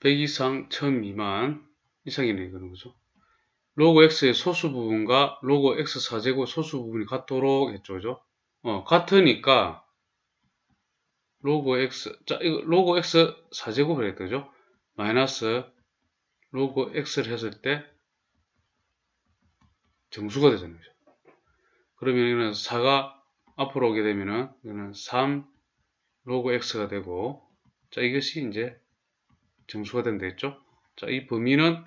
100 이상, 1000 미만 이상이네 그런 거죠. 로그 x의 소수 부분과 로그 x 4제곱 소수 부분이 같도록 했죠. 그죠? 어, 같으니까 로그 x 자 이거 로그 x 4제곱을 했죠. 그죠? 마이너스 로그 x를 했을 때 정수가 되잖아요. 그죠? 그러면 이거는 4가 앞으로 오게 되면은 이거는 3 로그 x가 되고 자 이것이 이제 정수가 된다 했죠. 자 이 범위는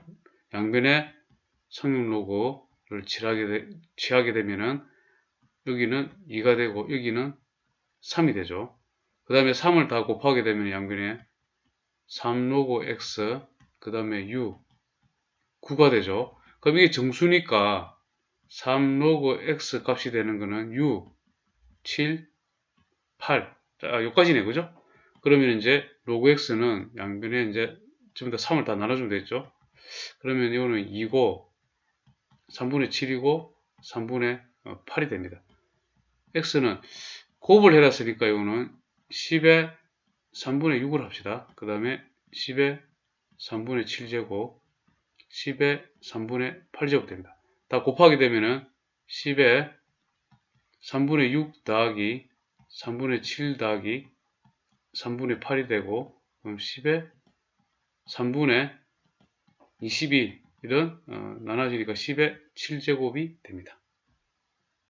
양변에 성능 로그를 취하게, 되, 취하게 되면은 여기는 2가 되고 여기는 3이 되죠. 그 다음에 3을 다 곱하게 되면 양변에 3 로그 x 그 다음에 u 9가 되죠. 그럼 이게 정수니까 3 로그 x 값이 되는 거는 u 7 8 자, 여기까지네 그죠? 그러면 이제 로그 x는 양변에 이제 전부 다 3을 다 나눠주면 되겠죠? 그러면 이거는 2고 3분의 7이고 3분의 8이 됩니다. x는 곱을 해놨으니까 이거는 10에 3분의 6을 합시다. 그 다음에 10에 3분의 7제곱 10에 3분의 8제곱 됩니다. 다 곱하게 되면은 10에 3분의 6 더하기 3분의 7 더하기 3분의 8이 되고 그럼 10에 3분의 22 이런 어, 나눠지니까 10의 7제곱이 됩니다.